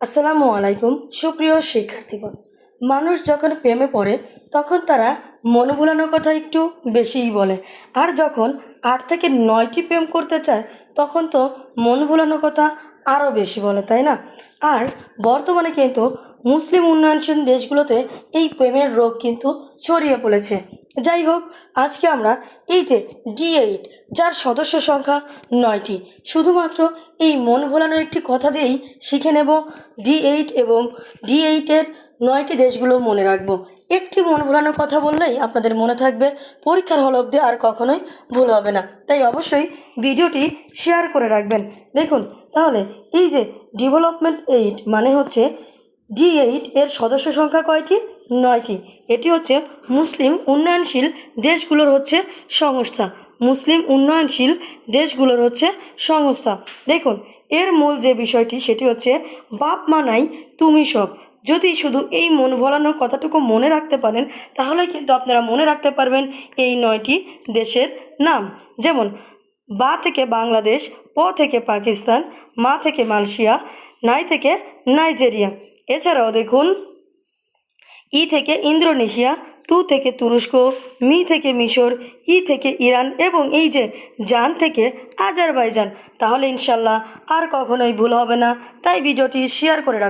আসসালামু আলাইকুম, সুপ্রিয় শিক্ষার্থীগণ। মানুষ যখন প্রেমে পড়ে, তখন তারা মন ভুলানোর কথা একটু বেশিই বলে। আর যখন আট থেকে নয়টি প্রেম করতে চায়, তখন তো মন ভুলানোর কথা আরও বেশি বলে, তাই না? আর বর্তমানে কিন্তু মুসলিম উন্নয়নশীল দেশগুলোতে এই প্রেমের রোগ কিন্তু ছড়িয়ে পড়েছে। যাই হোক, আজকে আমরা এই যে ডি এইট যার সদস্য সংখ্যা নয়টি, শুধুমাত্র এই মন ভোলানো একটি কথা দিয়েই শিখে নেব ডি এইট এবং ডি এইটের নয়টি দেশগুলো মনে রাখব। একটি মন ভোলানোর কথা বললেই আপনাদের মনে থাকবে, পরীক্ষার হল অবধি আর কখনোই ভুল হবে না। তাই অবশ্যই ভিডিওটি শেয়ার করে রাখবেন। দেখুন, তাহলে এই যে ডেভেলপমেন্ট এইট মানে হচ্ছে ডি এইট এর সদস্য সংখ্যা কয়টি? নয়টি। এটি হচ্ছে মুসলিম উন্নয়নশীল দেশগুলোর হচ্ছে সংস্থা। মুসলিম উন্নয়নশীল দেশগুলোর হচ্ছে সংস্থা। দেখুন, এর মূল যে বিষয়টি, সেটি হচ্ছে বাপ মানাই তুমি সব। যদি শুধু এই মন ভোলানোর কথাটুকু মনে রাখতে পারেন, তাহলে কিন্তু আপনারা মনে রাখতে পারবেন এই নয়টি দেশের নাম। যেমন, বা থেকে বাংলাদেশ, প থেকে পাকিস্তান, মা থেকে মালয়েশিয়া, নাই থেকে নাইজেরিয়া। এছাড়াও দেখুন, ই থেকে ইন্দোনেশিয়া, তু থেকে তুরস্ক, মি থেকে মিশর, ই থেকে ইরান এবং এই যে জান থেকে আজারবাইজান। তাহলে ইনশাল্লাহ আর কখনোই ভুল হবে না। তাই ভিডিওটি শেয়ার করে রাখুন।